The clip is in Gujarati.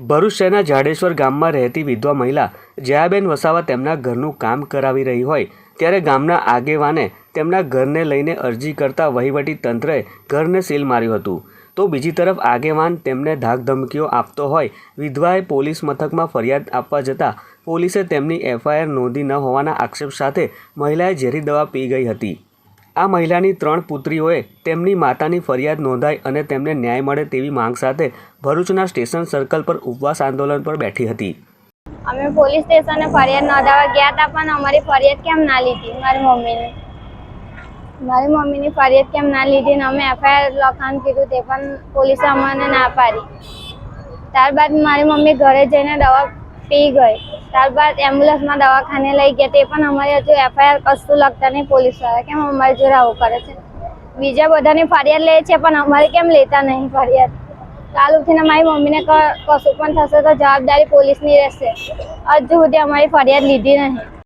ભરૂચ શહેરના જાડેશ્વર ગામમાં રહેતી વિધવા મહિલા જયાબેન વસાવા તેમના ઘરનું કામ કરાવી રહી હોય ત્યારે ગામના આગેવાને તેમના ઘરને લઈને અરજી કરતા વહીવટી તંત્રએ ઘરને સીલ માર્યું હતું. તો બીજી તરફ આગેવાન તેમને ધાકધમકીઓ આપતો હોય, વિધવાએ પોલીસ મથકમાં ફરિયાદ આપવા જતાં પોલીસે તેમની એફઆઈઆર નોંધી ન હોવાના આક્ષેપ સાથે મહિલાએ ઝેરી દવા પી ગઈ હતી. આ મહિલાની ત્રણ પુત્રીઓએ તેમની માતાની ફરિયાદ નોંધાઈ અને તેમને ન્યાય મળે તેવી માંગ સાથે ભરૂચના સ્ટેશન સર્કલ પર ઉપવાસ આંદોલન પર બેઠી હતી. અમે પોલીસ સ્ટેશને ફરિયાદ નોંધાવવા ગયા હતા, પણ અમારી ફરિયાદ કેમ ના લીધી? મારી મમ્મીને. મારી મમ્મીની ફરિયાદ કેમ ના લીધી ને અમે એફઆઈઆર લખાણ કીધું તે પણ પોલીસે અમને ના પાડી. ત્યારબાદ મારી મમ્મી ઘરે જઈને દવા પી ગઈ. ત્યારબાદ એમ્બ્યુલન્સમાં દવાખાને લઈ ગયા. તે પણ અમારે હજુ એફઆઈઆર કશું લખતા નહીં પોલીસવાળા કેમ? અમારી જોડે આવું કરે છે. બીજા બધાની ફરિયાદ લે છે, પણ અમારે કેમ લેતા નહીં ફરિયાદ? કાલ ઉઠીને મારી મમ્મીને કશું પણ થશે તો જવાબદારી પોલીસની રહેશે. હજુ સુધી અમારી ફરિયાદ લીધી નહીં.